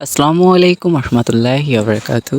আসসালামু আলাইকুম রহমতুল্লাহ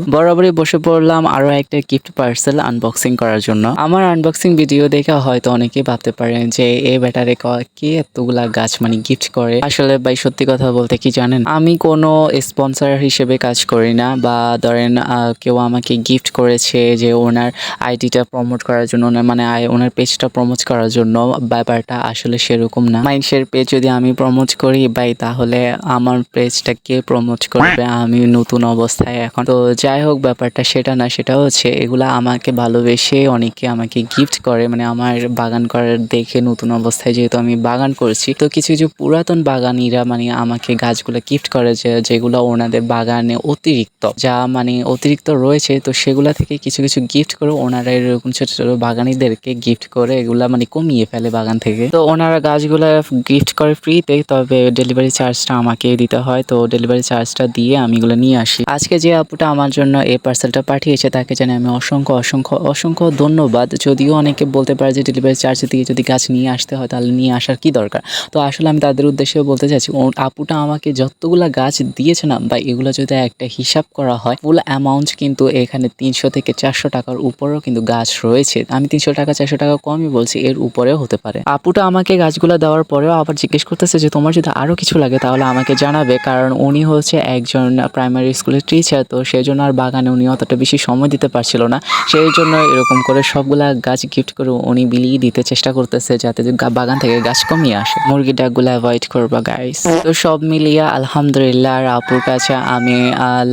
বরাবরই বসে পড়লাম আরও একটা গিফট পার্সেল আনবক্সিং করার জন্য। আমার আনবক্সিং ভিডিও দেখে হয়তো অনেকেই ভাবতে পারেন যে এই ব্যাটারে ক- এতগুলা গাছ মানে গিফট করে? আসলে ভাই, সত্যি কথা বলতে কি জানেন? আমি কোনো স্পন্সর হিসেবে কাজ করি না বা ধরেন কেউ আমাকে গিফট করেছে যে, ওনার আইডিটা প্রমোট করার জন্য, ওনার মানে ওনার পেজটা প্রমোট করার জন্য ব্যাপারটা আসলে সেরকম না। মাইন্ডসের পেজ যদি আমি প্রমোট করি, ভাই, তাহলে আমার পেজটা কে প্রমোট করবে, আমি নতুন অবস্থায় এখন। তো যাই হোক, ব্যাপারটা সেটা না, সেটা হচ্ছে এগুলা আমাকে ভালোবেসে অনেকে আমাকে গিফট করে। মানে আমার বাগান করার দেখে নতুন অবস্থায় যেহেতু আমি বাগান করছি, তো কিছু কিছু পুরাতন বাগানিরা মানে আমাকে গাছগুলো গিফট করে যে, যেগুলো ওনাদের বাগানে অতিরিক্ত। যা মানে অতিরিক্ত রয়েছে, তো সেগুলা থেকে কিছু কিছু গিফট করে ওনারা এরকম ছোট ছোট বাগানিদেরকে গিফট করে এগুলা মানে কমিয়ে ফেলে বাগান থেকে। তো ওনারা গাছগুলা গিফট করে ফ্রিতে তবে ডেলিভারি চার্জটা আমাকে দিতে হয়। তো ডেলিভারি চার্জটা দিয়ে আমি এগুলো নিয়ে আসি। আজকে যে আপুটা আমার জন্য এই পার্সেলটা পাঠিয়েছে, তাকে জানি আমি অসংখ্য অসংখ্য অসংখ্য ধন্যবাদ। যদিও অনেকে বলতে পারে যে ডেলিভারি চার্জ দিয়ে যদি গাছ নিয়ে আসতে হয়, তাহলে নিয়ে আসার কি দরকার? তো আসলে আমি তাদের উদ্দেশ্যে বলতে চাইছি আপুটা আমাকে যতগুলা গাছ দিয়েছে না, বা এগুলো যদি একটা হিসাব করা হয় ফুল অ্যামাউন্ট কিন্তু এখানে তিনশো থেকে চারশো টাকার উপরেও কিন্তু গাছ রয়েছে। আমি তিনশো টাকা, চারশো টাকা কমই বলছি, এর উপরেও হতে পারে। আপুটা আমাকে গাছগুলো দেওয়ার পরেও আবার জিজ্ঞেস করতেছে যে, তোমার যদি আরও কিছু লাগে, তাহলে আমাকে জানাবে। কারণ উনি হচ্ছে একজন প্রাইমারি স্কুলের টিচার তো সেই জন্য আর বাগানে উনি অতটা বেশি সময় দিতে পারছিল না। সেই জন্য এরকম করে সবগুলা গাছ গিফট করে উনি বিলিয়ে দিতে চেষ্টা করতেছে যাতে বাগান থেকে গাছ কমিয়ে আসে। মুরগি ডাকগুলো অ্যাভয়েড করবা গাইস তো সব মিলিয়ে আলহামদুলিল্লাহ, আর আপুর কাছে আমি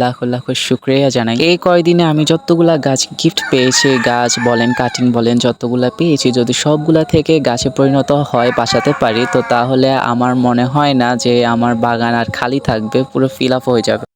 লাখ লাখ শুক্রিয়া জানাই। এই কয়দিনে আমি যতগুলা গাছ গিফট পেয়েছি, গাছ বলেন কাটিং বলেন, যতগুলা পেয়েছি, যদি সবগুলা থেকে গাছে পরিণত হয় বাসাতে পারি, তো তাহলে আমার মনে হয় না যে আমার বাগান আর খালি থাকবে, পুরো ফিল আপ হয়ে যাবে